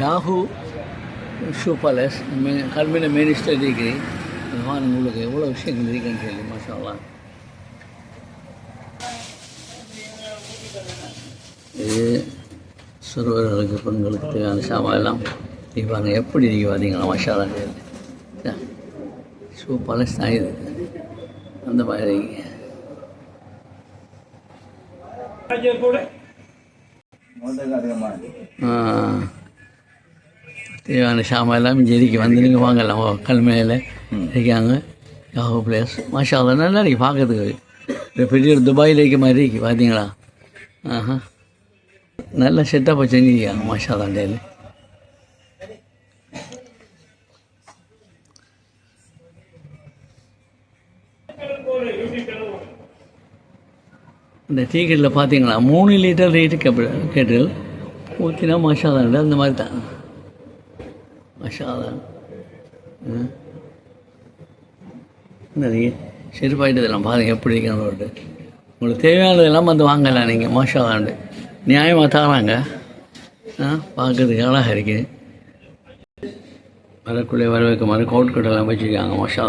Yahoo shoe palace மே கல்வியில் minister degree வாங்க உங்களுக்கு எவ்வளோ விஷயங்கள் இருக்குன்னு சொல்லி மாஷாலாம் இது சிறுவர்களுக்கு பெண்களுக்கு தேவையான சாமான் எல்லாம். இவங்க எப்படி நீங்கள் வரீங்களா மஷாலாம் ஷூ பேலஸ் தான் இது. அந்த மாதிரி. ஆ. தேவையான சாமான் எல்லாம் ஜெரிக்கு வந்து நீங்கள் வாங்கலாம். கல்மையில் இருக்காங்க. யாஹோ பிளேஸ் மாஷா நல்லா இருக்கு. பார்க்கறதுக்கு. பெரிய துபாயில் இருக்க மாதிரி இருக்கு. பார்த்தீங்களா ஆஹா. நல்ல செட்டப்பை செஞ்சிருக்காங்க மாஷா தான் டேலு இந்த டீ கட்டில் பார்த்தீங்களா மூணு லிட்டர் ரேட்டு கேட்டல் ஊற்றினா மஷா தான் அந்த மாதிரி தான். மசாலா தான் நிறைய செருப்பாயிட்டதெல்லாம் பாருங்க எப்படி இருக்கணும் உங்களுக்கு தேவையானதெல்லாம் வந்து வாங்கலாம் நீங்கள் மசாலாண்டு நியாயமாக தராங்க. ஆ பார்க்கறதுக்கு அழகாக இருக்குது வரக்குள்ளே வரவேற்க மாதிரி கோட் கட்டெல்லாம் வச்சுருக்காங்க மோஷா